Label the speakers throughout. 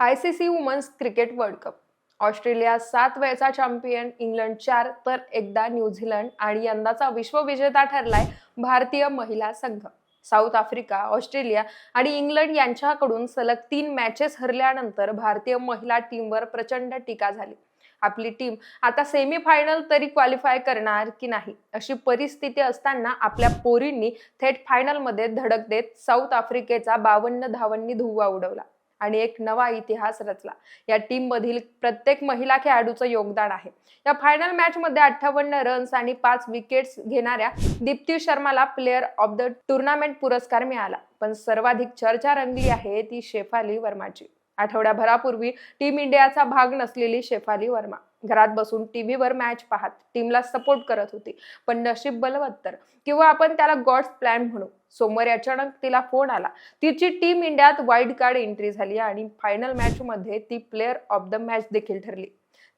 Speaker 1: I C C women's cricket world cup. Australia सात वेळचा champion England चार तर एकदा न्यूझीलंड आणि यंदाचा विश्वविजेता ठरलाय भारतीय महिला संघ. साऊथ आफ्रिका ऑस्ट्रेलिया आणि इंग्लंड यांच्याकडून सलग तीन मॅचेस हरल्यानंतर भारतीय महिला टीमवर प्रचंड टीका झाली. आपली टीम आता सेमीफायनल तरी क्वालिफाय करणार की नाही अशी परिस्थिती असताना आपल्या पोरींनी थेट फायनलमध्ये धडक देत साऊथ आफ्रिकेचा बावन्न धावांनी धुव्वा उडवला. आणि एक नवा इतिहास रचला. या टीम मधील प्रत्येक महिला खेळाडूचं योगदान आहे. या फायनल मॅच मध्ये अठ्ठावन्न रन्स आणि पाच विकेट्स घेणाऱ्या दीप्ती शर्माला प्लेअर ऑफ द टुर्नामेंट पुरस्कार मिळाला. पण सर्वाधिक चर्चा रंगली आहे ती शेफाली वर्माची. आठवड्याभरापूर्वी टीम इंडियाचा भाग नसलेली शेफाली वर्मा. घरात बसून टीव्हीवर मॅच पाहत टीमला सपोर्ट करत होती. पण नशीब बलवत्तर किंवा आपण त्याला गॉड्स प्लॅन म्हणू सोमवारी अचानक तिला फोन आला. तिची टीम इंडियात वाईल्ड कार्ड एंट्री झाली आणि फायनल मॅच मध्ये ती प्लेअर ऑफ द मॅच देखील ठरली.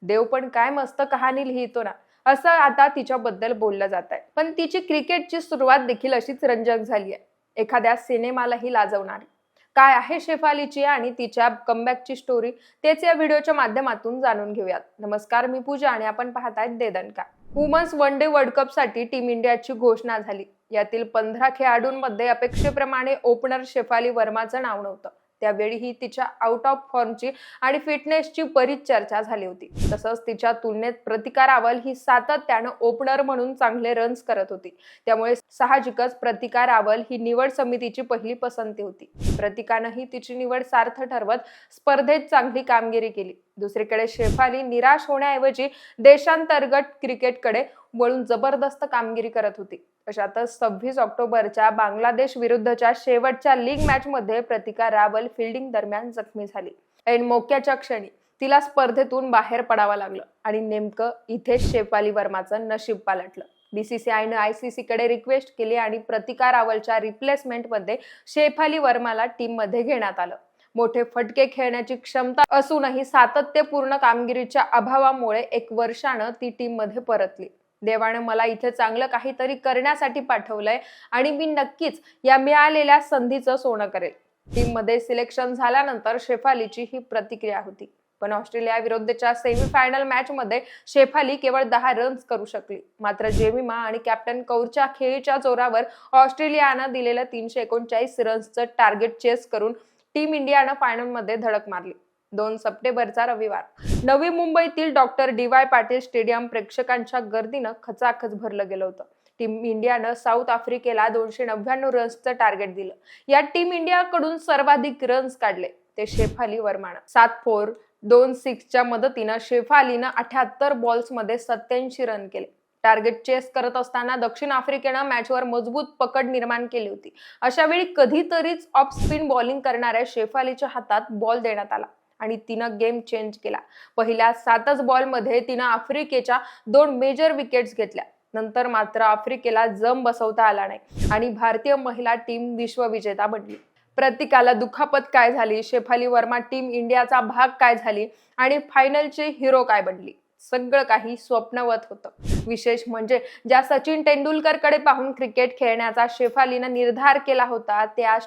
Speaker 1: देव पण काय मस्त कहाणी लिहितो ना असं आता तिच्याबद्दल बोललं जात आहे पण तिची क्रिकेटची सुरुवात देखील अशीच रंजक झाली आहे एखाद्या सिनेमालाही लाजवणारी. काय आहे शेफालीची आणि तिच्या कमबॅकची स्टोरी तेच या व्हिडिओच्या माध्यमातून जाणून घेऊयात. नमस्कार मी पूजा आणि आपण पाहतायत देदनका वुमन्स वन डे वर्ल्ड कपसाठी टीम इंडियाची घोषणा झाली. यातील पंधरा खेळाडूंमध्ये अपेक्षेप्रमाणे ओपनर शेफाली वर्माचं नाव नव्हतं. त्यावेळीही तिच्या आउट ऑफ फॉर्मची आणि फिटनेसची बरीच चर्चा झाली होती. तसंच तिच्या तुलनेत प्रतिकार रावल ही सातत्यानं ओपनर म्हणून चांगले रन्स करत होती. त्यामुळे साहजिकच प्रतिकार रावल ही निवड समितीची पहिली पसंती होती. प्रतिकानंही तिची निवड सार्थ ठरवत स्पर्धेत चांगली कामगिरी केली. दुसरीकडे शेफाली निराश होण्याऐवजी देशांतर्गत क्रिकेटकडे वळून जबरदस्त कामगिरी करत होती. अशातच सव्वीस ऑक्टोबरच्या बांगलादेश विरुद्धच्या शेवटच्या लीग मॅच मध्ये प्रतिका रावल फिल्डिंग दरम्यान जखमी झाली. ऐन मोक्याच्या क्षणी तिला स्पर्धेतून बाहेर पडावं लागलं आणि नेमकं इथे शेफाली वर्माचं नशीब पालटलं. बीसीसीआयनं आयसीसी कडे रिक्वेस्ट केली आणि प्रतिका रावलच्या रिप्लेसमेंटमध्ये शेफाली वर्माला टीममध्ये घेण्यात आलं. मोठे फटके खेळण्याची क्षमता असूनही सातत्यपूर्ण कामगिरीच्या अभावामुळे एक वर्षानं ती टीममध्ये परतली. देवाने मला इथे चांगलं काहीतरी करण्यासाठी पाठवलंय आणि मी नक्कीच या मिळालेल्या संधीचं सोनं करेल. टीममध्ये सिलेक्शन झाल्यानंतर शेफालीची ही प्रतिक्रिया होती. पण ऑस्ट्रेलिया विरुद्धच्या सेमीफायनल मॅच मध्ये शेफाली केवळ दहा रन्स करू शकली. मात्र जेमिमा आणि कॅप्टन कौरच्या खेळीच्या जोरावर ऑस्ट्रेलियानं दिलेलं तीनशे एकोणचाळीस रन्सचं टार्गेट चेस करून टीम इंडियानं फायनलमध्ये धडक मारली. दोन सप्टेंबरचा रविवार. नवी मुंबईतील doctor D Y Patil stadium प्रेक्षकांच्या गर्दीनं खचाखच भरलं गेलं होतं. टीम इंडियानं साऊथ आफ्रिकेला दोनशे नव्याण्णव रन्सचं टार्गेट दिलं. या टीम इंडियाकडून सर्वाधिक रन्स काढले ते शेफाली वर्मानं. सात फोर दोन सिक्सच्या मदतीनं शेफालीनं अठ्याहत्तर बॉल्समध्ये सत्याऐंशी रन केले. टार्गेट चेस करत असताना दक्षिण आफ्रिकेनं मॅचवर मजबूत पकड निर्माण केली होती. अशा वेळी कधीतरीच ऑफ स्पिन बॉलिंग करणाऱ्या शेफालीच्या हातात बॉल देण्यात आला. आणि तिनं गेम चेंज केला. पहिल्या सातच बॉलमध्ये तिनं आफ्रिकेच्या दोन मेजर विकेट्स घेतल्या. नंतर मात्र आफ्रिकेला जम बसवता आला नाही आणि भारतीय महिला टीम विश्वविजेता बनली. प्रत्येकाला दुखापत काय झाली? शेफाली वर्मा टीम इंडियाचा भाग काय झाली? आणि फायनलचे हिरो काय बनली? सगळं काही स्वप्नवत होतं. विशेष म्हणजे ज्या सचिन तेंडुलकरकडे पाहून क्रिकेट खेळण्याचा शेफालीनं निर्धार केला होता ते आज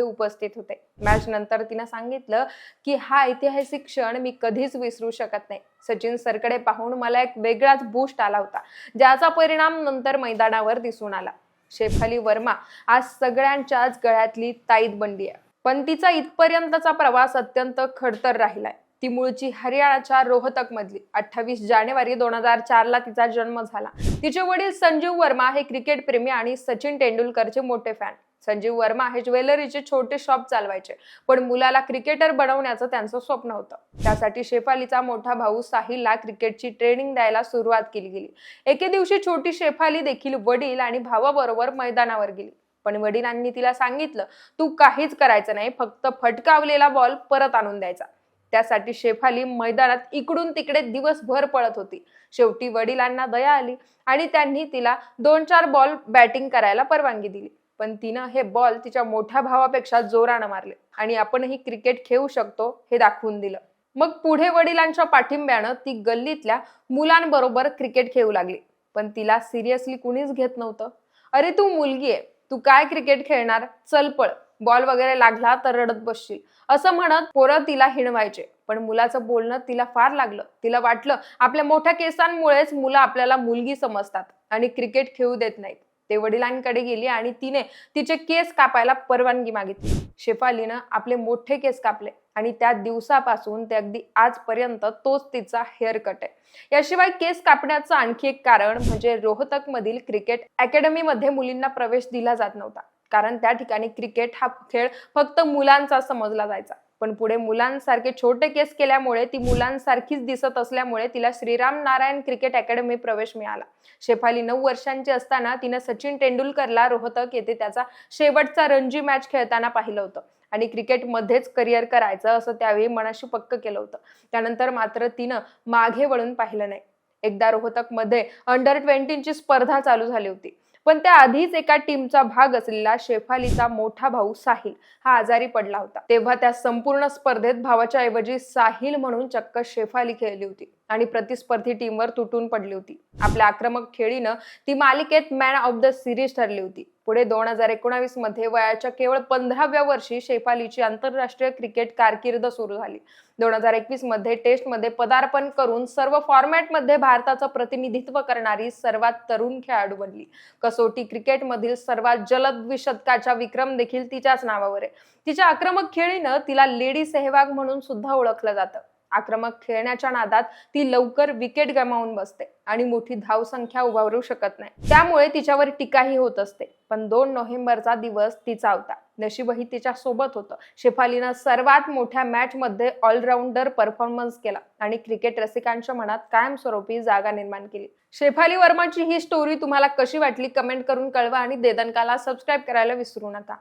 Speaker 1: उपस्थित होते. मॅच नंतर तिनं सांगितलं की हा ऐतिहासिक क्षण मी कधीच विसरू शकत नाही. सचिन सरकडे पाहून मला एक वेगळाच बूस्ट आला होता ज्याचा परिणाम नंतर मैदानावर दिसून आला. शेफाली वर्मा आज सगळ्यांच्याच गळ्यातली ताईत बनली आहे. पण तिचा इथपर्यंतचा प्रवास अत्यंत खडतर राहिलाय. ती मूळची हरियाणाच्या रोहतक मधली अठ्ठावीस जानेवारी दोन हजार चारला तिचा जन्म झाला. तिचे वडील संजीव वर्मा हे क्रिकेट प्रेमी आणि सचिन तेंडुलकरचे मोठे फॅन संजीव वर्मा हे ज्वेलरीचे छोटे शॉप चालवायचे पण मुलाला क्रिकेटर बनवण्याचं त्यांचं स्वप्न होतं. त्यासाठी शेफालीचा मोठा भाऊ साहिलला क्रिकेटची ट्रेनिंग द्यायला सुरुवात केली गेली. एके दिवशी छोटी शेफाली देखील वडील आणि भावाबरोबर मैदानावर गेली. पण वडिलांनी तिला सांगितलं तू काहीच करायचं नाही फक्त फटकावलेला बॉल परत आणून द्यायचा. त्यासाठी शेफाली मैदानात इकडून तिकडे दिवसभर पळत होती. शेवटी वडिलांना दया आली आणि त्यांनी तिला दोन चार बॉल बॅटिंग करायला परवानगी दिली. पण तिनं हे बॉल तिच्या मोठ्या भावापेक्षा जोरानं मारले आणि आपणही क्रिकेट खेळू शकतो हे दाखवून दिलं. मग पुढे वडिलांच्या पाठिंब्यानं ती गल्लीतल्या मुलांबरोबर क्रिकेट खेळू लागली. पण तिला सिरियसली कुणीच घेत नव्हतं. अरे तू मुलगी आहे. तू काय क्रिकेट खेळणार? चल पळ. बॉल वगैरे लागला तर रडत बसशील. असं म्हणत पोरं तिला हिणवायचे. पण मुलाचं बोलणं तिला फार लागलं. तिला वाटलं आपल्या मोठ्या केसांमुळेच मुलं आपल्याला मुलगी समजतात आणि क्रिकेट खेळू देत नाहीत. ते वडिलांकडे गेली आणि तिने तिचे केस कापायला परवानगी मागितली. शेफालीनं आपले मोठे केस कापले आणि त्या दिवसापासून ते अगदी आजपर्यंत तोच तिचा हेअर कट आहे. याशिवाय केस कापण्याचं आणखी एक कारण म्हणजे रोहतक मधील क्रिकेट अकॅडमीमध्ये मुलींना प्रवेश दिला जात नव्हता. कारण त्या ठिकाणी क्रिकेट हा खेळ फक्त मुलांचा समजला जायचा. पण पुढे मुलांसारखे छोटे केस केल्यामुळे ती मुलांसारखीच दिसत असल्यामुळे तिला श्रीराम नारायण क्रिकेट अकॅडमी प्रवेश मिळाला. शेफाली नऊ वर्षांची असताना तिनं सचिन तेंडुलकरला रोहतक येथे त्याचा शेवटचा रणजी मॅच खेळताना पाहिलं होतं. आणि क्रिकेटमध्येच करिअर करायचं असं त्यावेळी मनाशी पक्क केलं होतं. त्यानंतर मात्र तिनं मागे वळून पाहिलं नाही. एकदा रोहतकमध्ये अंडर ट्वेंटीची स्पर्धा चालू झाली होती. पण त्या आधीच एका टीमचा भाग असलेला शेफालीचा मोठा भाऊ साहिल हा आजारी पडला होता. तेव्हा त्या संपूर्ण स्पर्धेत भावाच्या ऐवजी साहिल म्हणून चक्क शेफाली खेळली होती आणि प्रतिस्पर्धी टीमवर तुटून पडली होती. आपल्या आक्रमक खेळीनं ती मालिकेत मॅन ऑफ द सिरीज ठरली होती. पुढे दोन हजार एकोणावीसमध्ये वयाच्या केवळ पंधराव्या वर्षी शेफालीची आंतरराष्ट्रीय क्रिकेट कारकीर्द सुरू झाली. दोन हजार एकवीसमध्ये टेस्टमध्ये पदार्पण करून सर्व फॉर्मॅटमध्ये भारताचं प्रतिनिधित्व करणारी सर्वात तरुण खेळाडू बनली. कसोटी क्रिकेटमधील सर्वात जलद द्विशतकाचा विक्रम देखील तिच्याच नावावर आहे. तिच्या आक्रमक खेळीनं तिला लेडी सेहवाग म्हणून सुद्धा ओळखलं जातं. आक्रमक खेळण्याच्या नादात ती लवकर विकेट गमावून बसते आणि मोठी धावसंख्या उभारू शकत नाही. त्यामुळे तिच्यावर टीकाही होत असते. पण दोन नोव्हेंबरचा दिवस तिचा होता. नशीबही तिच्या सोबत होतं. शेफालीनं सर्वात मोठ्या मॅच मध्ये ऑलराऊंडर परफॉर्मन्स केला आणि क्रिकेट रसिकांच्या मनात कायमस्वरूपी जागा निर्माण केली. शेफाली वर्माची ही स्टोरी तुम्हाला कशी वाटली? कमेंट करून कळवा आणि देदनकाला सबस्क्राईब करायला विसरू नका.